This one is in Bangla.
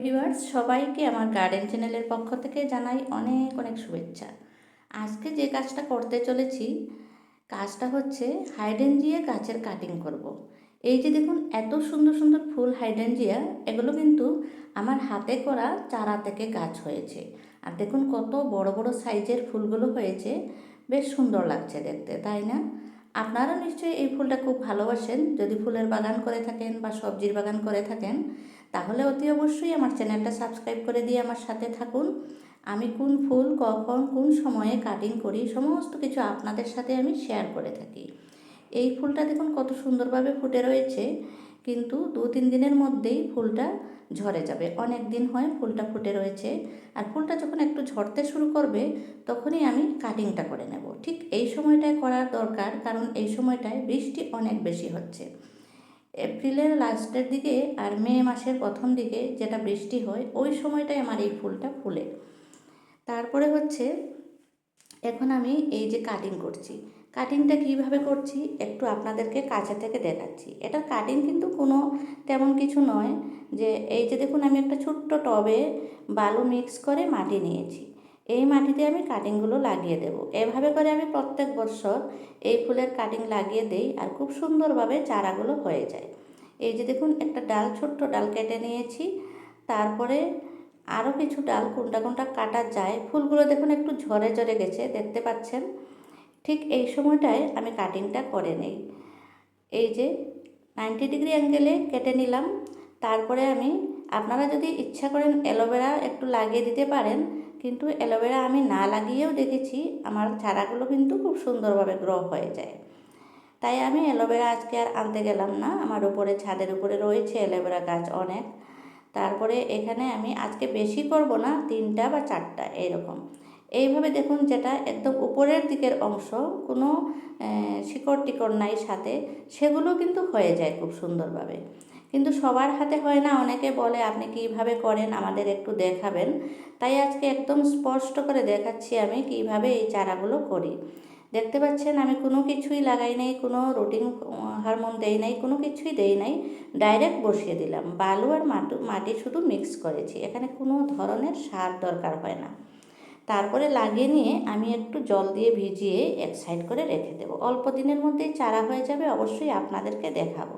ভিউয়ার্স, সবাইকে আমার গার্ডেন চ্যানেলের পক্ষ থেকে জানাই অনেক অনেক শুভেচ্ছা। আজকে যে কাজটা করতে চলেছি, কাজটা হচ্ছে হাইডেনজিয়া গাছের কাটিং করব। এই যে দেখুন, এত সুন্দর সুন্দর ফুল হাইডেনজিয়া এগুলো কিন্তু আমার হাতে করা চারা থেকে গাছ হয়েছে। আর দেখুন কত বড় বড় সাইজের ফুলগুলো হয়েছে, বেশ সুন্দর লাগছে দেখতে, তাই না? আপনারা নিশ্চয়ই এই ফুলটা খুব ভালোবাসেন। যদি ফুলের বাগান করে থাকেন বা সবজির বাগান করে থাকেন তাহলে অতি অবশ্যই আমার চ্যানেলটা সাবস্ক্রাইব করে দিয়ে আমার সাথে থাকুন। আমি কোন ফুল, কখন, কোন সময়ে কাটিং করি, সমস্ত কিছু আপনাদের সাথে আমি শেয়ার করে থাকি। এই ফুলটা দেখুন কত সুন্দরভাবে ফুটে রয়েছে, কিন্তু দু তিন দিনের মধ্যেই ফুলটা ঝরে যাবে। অনেক দিন হয় ফুলটা ফুটে রয়েছে আর ফুলটা যখন একটু ঝরতে শুরু করবে, তখনই আমি কাটিংটা করে নেব। ঠিক এই সময়টায় করার দরকার, কারণ এই সময়টায় বৃষ্টি অনেক বেশি হচ্ছে। এপ্রিলের লাস্টের দিকে আর মে মাসের প্রথম দিকে যেটা বৃষ্টি হয়, ওই সময়টায় আমার এই ফুলটা ফুলে। তারপরে হচ্ছে, এখন আমি এই যে কাটিং করছি। কাটিংটা কীভাবে করছি একটু আপনাদেরকে কাছে থেকে দেখাচ্ছি। এটা কাটিং কিন্তু কোনো তেমন কিছু নয় যে, এই যে দেখুন আমি একটা ছোট্ট টবে বালু মিক্স করে মাটি নিয়েছি। এই মাটিতে আমি কাটিংগুলো লাগিয়ে দেব। এভাবে করে আমি প্রত্যেক বছর এই ফুলের কাটিং লাগিয়ে দেই আর খুব সুন্দরভাবে চারাগুলো হয়ে যায়। এই যে দেখুন, একটা ডাল, ছোট্ট ডাল কেটে নিয়েছি। তারপরে আরও কিছু ডাল কোনটা কোনটা কাটা যায়। ফুলগুলো দেখুন, একটু ঝরে ঝরে গেছে, দেখতে পাচ্ছেন? ঠিক এই সময়টায় আমি কাটিংটা করে নেই। এই যে নাইনটি ডিগ্রি অ্যাঙ্গেলে কেটে নিলাম। তারপরে আমি, আপনারা যদি ইচ্ছা করেন অ্যালোভেরা একটু লাগিয়ে দিতে পারেন কিন্তু অ্যালোভেরা আমি না লাগিয়েও দেখেছি। আমার চারাগুলো কিন্তু খুব সুন্দরভাবে গ্রো হয়ে যায়। তাই আমি অ্যালোভেরা আজকে আর আনতে গেলাম না। আমার উপরে, ছাদের উপরে রয়েছে অ্যালোভেরা গাছ অনেক। তারপরে এখানে আমি আজকে বেশি করব না, তিনটা বা চারটা এইরকম এইভাবে দেখুন যেটা একদম উপরের দিকের অংশ, কোনো শিকড় টিকড় নাই সাথে, সেগুলো কিন্তু হয়ে যায় খুব সুন্দরভাবে। কিন্তু সবার হাতে হয় না, অনেকে বলে, আপনি কীভাবে করেন? আমাদের একটু দেখাবেন। তাই আজকে একদম স্পষ্ট করে দেখাচ্ছি আমি কীভাবে এই চারাগুলো করি। দেখতে পাচ্ছেন, আমি কোনো কিছুই লাগাই নাই, কোনো রুটিন হারমোন দেই নাই, কোনো কিছুই দেই নাই। ডাইরেক্ট বসিয়ে দিলাম। বালু আর মাটু, মাটি শুধু মিক্স করেছি। এখানে কোনো ধরনের সার দরকার হয় না। তারপরে লাগিয়ে নিয়ে আমি একটু জল দিয়ে ভিজিয়ে এক সাইড করে রেখে দেবো। অল্প দিনের মধ্যেই চারা হয়ে যাবে, অবশ্যই আপনাদেরকে দেখাবো।